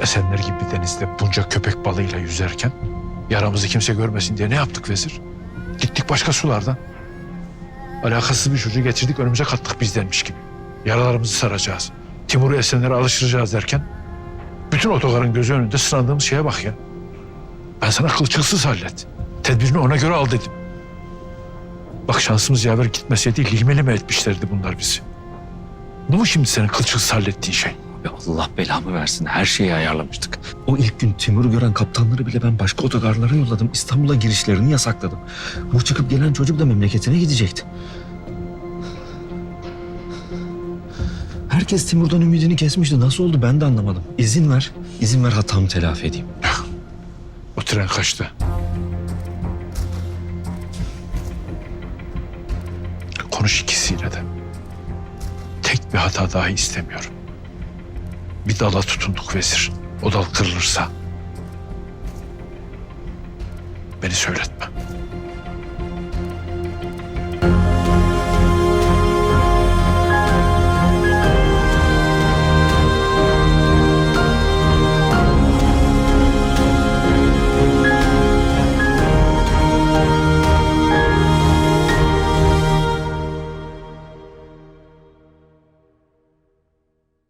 Esenler gibi denizde bunca köpek balığıyla yüzerken yaramızı kimse görmesin diye ne yaptık vezir? Gittik başka sulardan. Alakasız bir çocuğu getirdik önümüze kattık bizdenmiş gibi. Yaralarımızı saracağız. Timur'u Esenler'e alıştıracağız derken bütün otogarın gözü önünde sınandığımız şeye bak ya. Ben sana kılçıksız hallet. Tedbirini ona göre al dedim. Bak şansımız yaver gitmeseydi lime lime etmişlerdi bunlar bizi. Bu mu şimdi senin kılçıksız hallettiğin şey? Ya Allah belamı versin. Her şeyi ayarlamıştık. O ilk gün Timur'u gören kaptanları bile ben başka otogarlara yolladım. İstanbul'a girişlerini yasakladım. Bu çıkıp gelen çocuk da memleketine gidecekti. Herkes Timur'dan ümidini kesmişti. Nasıl oldu ben de anlamadım. İzin ver. İzin ver hatamı telafi edeyim. O tren kaçtı. Konuş ikisiyle de. Tek bir hata dahi istemiyorum. Bir dala tutunduk vezir. O dal kırılırsa beni söyletme.